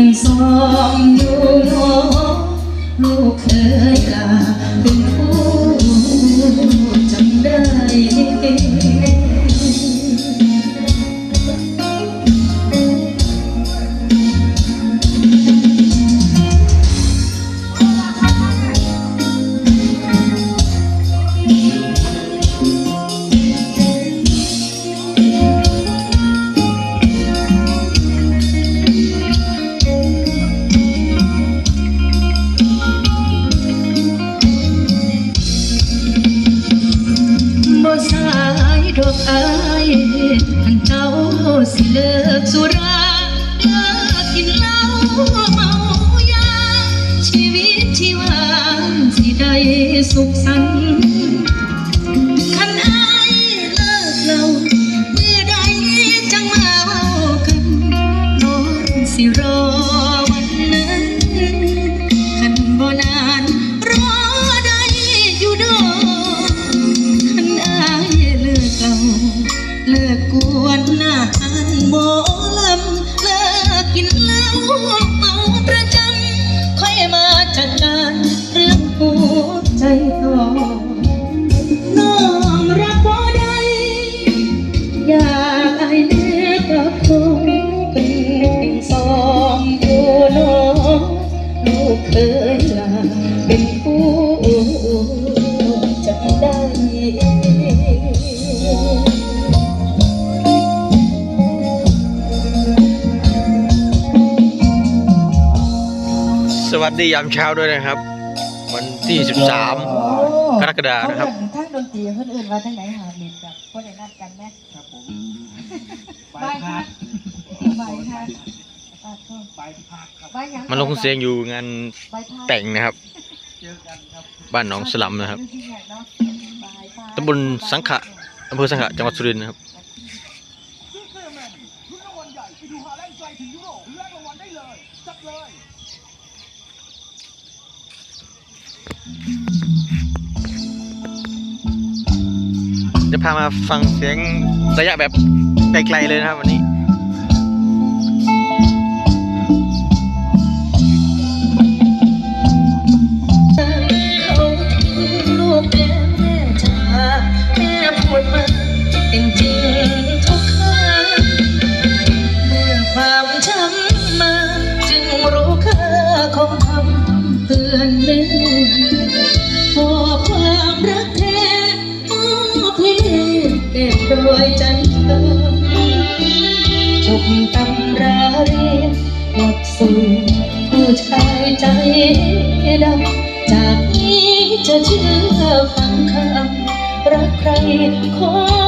กันสองอยู่เนูก บ่สายดอกอายคันเจ้าสิเลิกสุราเลิกกินเหล้าเมายาชีวิตชีวาสิได้สุขสัน วใจทองน้องรักบ่ได้อยากไอายเลิกกับคงเป็นสองอยู่น้องลูกเคยลาเป็นผู้จำได้สวัสดียามเช้าด้วยนะครับ วันที่13กรกฎาคมนะครับ ทั้งดนตรีเพื่อนอื่นว่าทั้งไหนหาเล่นแบบคนไหนนัดกันแม่ครับผมใบพัดใบพัดใบพัดไปพักครับใบยังมาลงเสียงอยู่งานใบพัดแต่งนะครับเจอกันครับ บ้านหนองสลัมนะครับเนาะใบพัดตำบลสังขะอำเภอสังขะจังหวัดสุรินทร์นะครับ จะพามาฟังเสียงระยะแบบไกลๆเลยนะครับวันนี้เขาทิ้งลูกแม่แม่จ๋าแม่พูดมาเนื้องคำเตือนแม่ โดยใจเธอจบตำราเรียนหลักสูตรผู้ชายใจดำจากนี้จะเชื่อฟังคำรักใครขอ